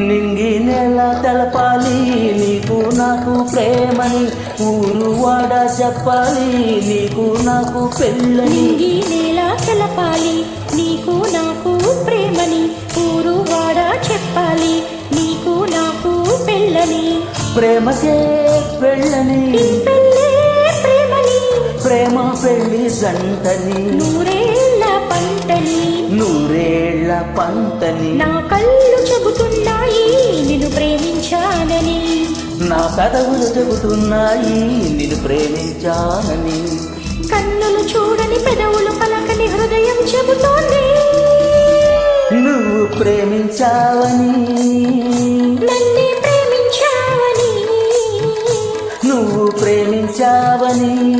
నింగి నెల తెలపాలి నీకు నాకు ప్రేమని ఊరు వాడ చెప్పాలి నీకు నాకు పెళ్ళని నింగి నేల తెలపాలి నీకు నాకు ప్రేమని ఊరు వాడ చెప్పాలి నీకు నాకు పెళ్ళని ప్రేమకే పెళ్ళని ప్రేమ పెళ్ళి జంటని నూరేళ్ళ పంటని నూరేళ్ళ పంటని నా కళ్ళు చెబుతున్నాయి నిన్ను ప్రేమించానని. నా పెదవులు చెబుతున్నాయి నిన్ను ప్రేమించానని. కన్నులు చూడని పెదవులు పలకని హృదయం చెబుతోంది. నువ్వు ప్రేమించావని. నన్నే ప్రేమించావని. నువ్వు ప్రేమించావని.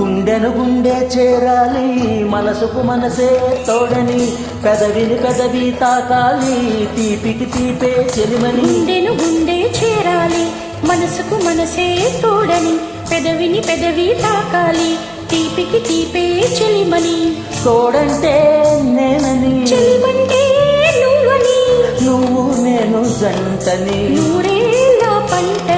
గుండెను గుండె చేరాలి మనసుకు మనసే తోడని పెదవిని పెదవి తాకాలి తీపికి తీపే చెలిమని. గుండెను గుండె చేరాలి మనసుకు మనసే తోడని పెదవిని పెదవి తాకాలి తీపికి తీపే చెలిమని. తోడంటే నేనని. చెలిమంటే నువ్వని. నువ్వు నేను జంటని. నూరేళ్ళ నూరేళ్ళ